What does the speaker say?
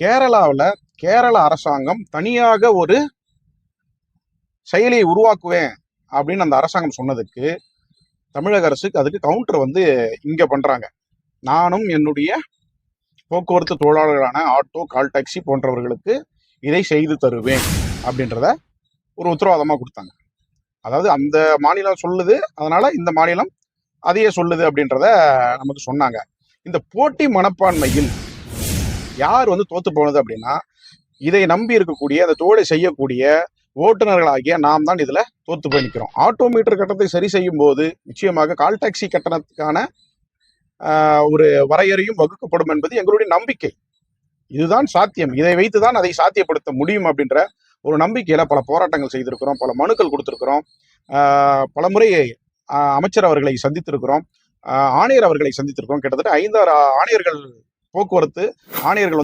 கேரளாவில் கேரள அரசாங்கம் தனியாக ஒரு செயலியை உருவாக்குவேன் அப்படின்னு அந்த அரசாங்கம் சொன்னதுக்கு தமிழக அரசுக்கு அதுக்கு கவுண்டர் வந்து இங்கே பண்ணுறாங்க நானும் என்னுடைய போக்குவரத்து தொழிலாளர்களான ஆட்டோ கால் டாக்ஸி போன்றவர்களுக்கு இதை செய்து தருவேன் அப்படின்றத ஒரு உத்தரவாதமாக கொடுத்தாங்க. அதாவது அந்த மாநிலம் சொல்லுது அதனால இந்த மாநிலம் அதையே சொல்லுது அப்படின்றத நமக்கு சொன்னாங்க. இந்த போட்டி மனப்பான்மையில் யார் வந்து தோத்து போனது அப்படின்னா இதை நம்பி இருக்கக்கூடிய அந்த தோடை செய்யக்கூடிய ஓட்டுநர்களாகிய நாம் தான் இதுல தோத்து போய் நிற்கிறோம் ஆட்டோ மீட்டர் கட்டணத்தை சரி செய்யும் போது நிச்சயமாக கால் டாக்ஸி கட்டணத்துக்கான ஆஹ், ஒரு வரையறையும் வகுக்கப்படும் என்பது எங்களுடைய நம்பிக்கை. இதுதான் சாத்தியம். இதை வைத்துதான் அதை சாத்தியப்படுத்த முடியும் அப்படின்ற ஒரு நம்பிக்கையில் பல போராட்டங்கள் செய்திருக்கிறோம் பல மனுக்கள் கொடுத்துருக்கிறோம். பல முறை அமைச்சர் அவர்களை சந்தித்திருக்கிறோம். ஆணையர் அவர்களை சந்தித்திருக்கிறோம். கிட்டத்தட்ட ஐந்தாறு ஆணையர்கள் போக்குவரத்து ஆணையர்கள்